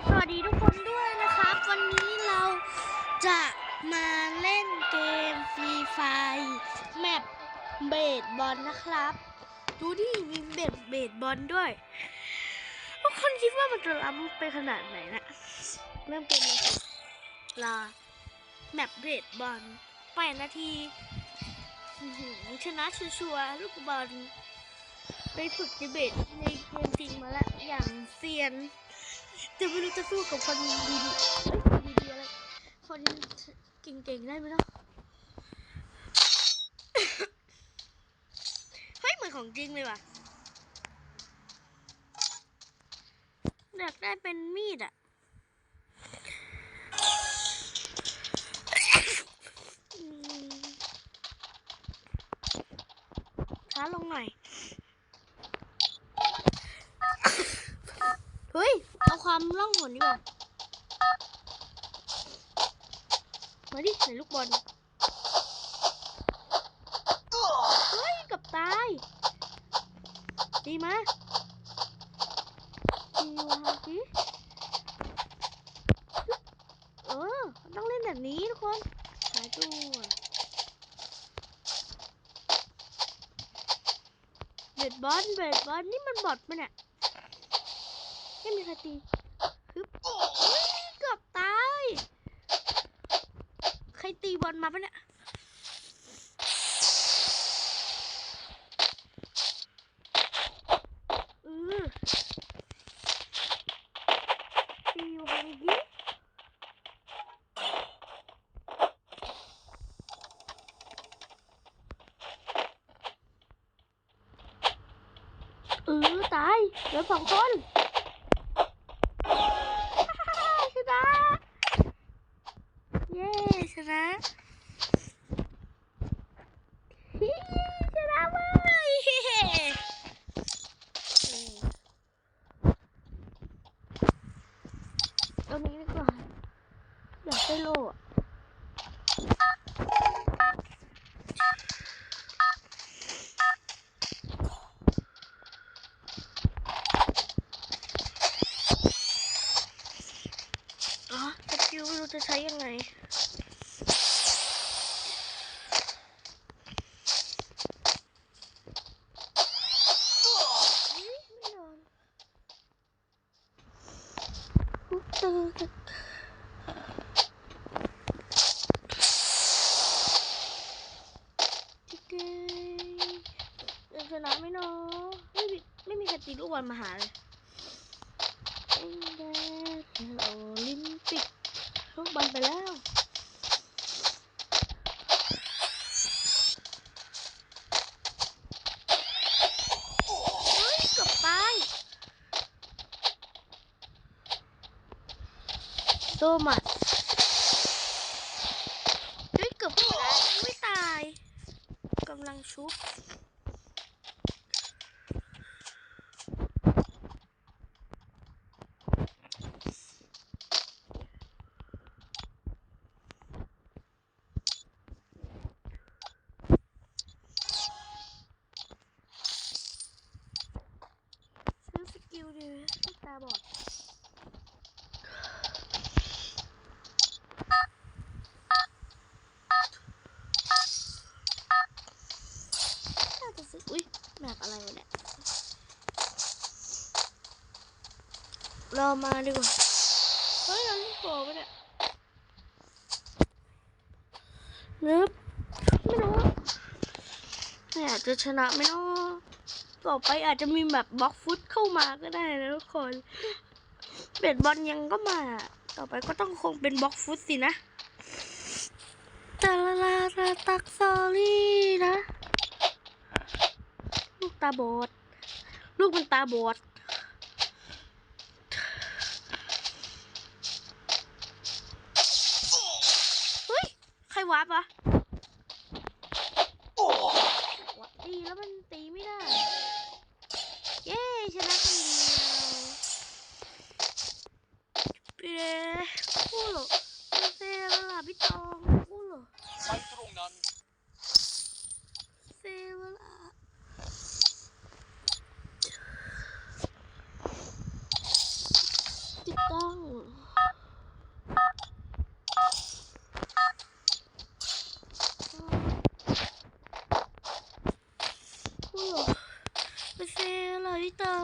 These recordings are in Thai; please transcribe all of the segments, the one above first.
บสวัสดีทุกคนด้วยนะครับ วันนี้เราจะมาเล่นเกมฟรีไฟแมปเบสบอลนะครับ ดูดิมีเบสเบสบอลด้วยทุกคนคิดว่ามันจะล้ำไปขนาดไหนนะ เริ่มเกมเลยครับลาแมปเบสบอลแปดนาทีชนะชัวร์ลูกบอลไปฝึกดีเบตในเกมจริงมาแล้วอย่างเซียน จะไม่รู้จะสู้กับคนดีๆเอ้ยคนดีๆอะไร คนเก่งๆได้ไหมเนาะ เฮ้ยเหมือนของจริงเลยว่ะอยากได้เป็นมีดอะช้าลงหน่อย เฮ้ย เอาความล่องหนดีกว่า มาดิไหนลูกบอล เฮ้ยกับตาย ดีมาดีวะจีเออ ต้องเล่นแบบนี้ทุกคน หายตัวเบ็ดบอลเบ็ดบอลนี่มันบอดมันเนี่ย ไม่มีใครตีฮึบเฮ้กือบตาย ใครตีบอลมาปะเนี่ยเออตีอยู่ห่ายเออตายเหลือสองคน ชนะ เย้ชนะฮิชนะเว้ยเฮ้ตรงนี้ดีกว่าอยากได้โล่อะอ๋อสกิลไม่รู้จะใช้ยังไง อุ๊ยไม่นอนอุ๊ยตื่นจิเกยยังชนะไหม่นอไม่มีไม่ มีใครตีลูกบอลมาหาเลยโอลิมปิกลูกบอลไปแล้วเฮ้ยกือบตายโซมัสเฮ้ยเกือบตาไม่ตายกำลังชุบซื้อสกิลดีไหมที่ตาบอด น่าจะซื้ออุ้ยแบบอะไรวะเนี่ย รอมาดีกว่า เฮ้ยเราเล่นโปรปะเนี่ยนึบไม่รู้เนี่ยจะชนะไหมเนาะต่อไปอาจจะมีแบบบล็อกฟุตเข้ามาก็ได้นะทุกคน เบดบอลยังก็มา ต่อไปก็ต้องคงเป็นบล็อกฟุตสินะตาลาลาลาตักซอรี่นะ ลูกตาบอด ลูกมันตาบอด วาร์ปวะวะตีแล้วมันตีไม่ได้ เย้ชนะคนเดียวเปียคู่หรอเซลล่ะพี่ตอ ไปเซ่อะไรตา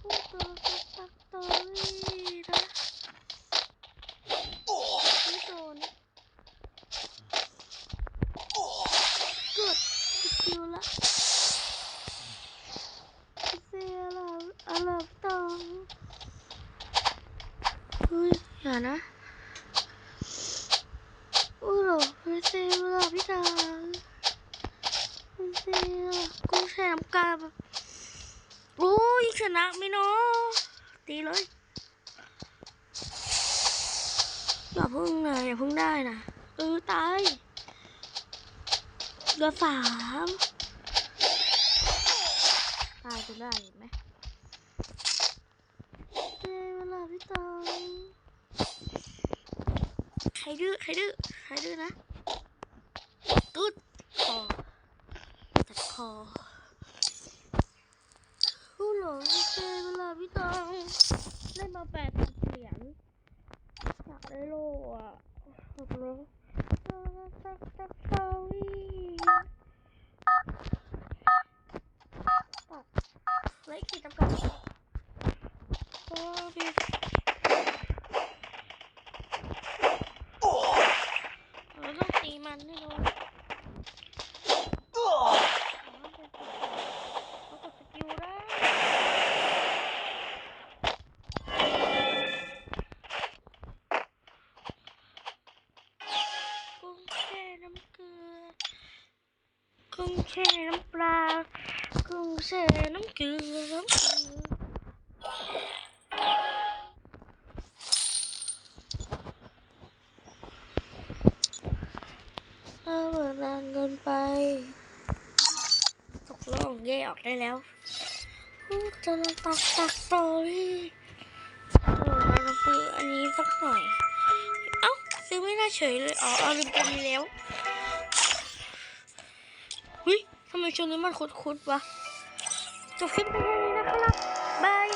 พูดตัวตักตัวนี่ไม่โดนกดสกิลละเซ่อะไรอะไรตาเฮ้ยอย่านะ ชนะไหม่เนาะตีเลยอย่าเพึ่งนะอย่าเพึ่งได้นะเออตายเหลือสามตายจนได้เห็นไหมเย้เวลาพี่ตองใครดื้อใครดื้อใครดื้อนะตุ๊ดคอตัดคอ ผู้หลงเย้เวลาพี่ตองได้มาแปดสิบเหรียญอยากได้โลอะหกรู้ตักตักเตาอีตักเล็กขีดจำกัดโอ้พี่เกุ้งแช่น้ำปลา กุ้งแช่น้ำเกลือน้ำเกลือถ้าเปิดนานเกินไป ตกลงแยกออกได้แล้วจะลองตักตักสอรี่เออเราซื้ออันนี้สักหน่อย เอ้า ซื้อไม่ได้เฉยเลย อ๋อเอาลืมไปแล้ว ทำไมช่วงนี้มันคุดๆวะจบคลิปไปเลย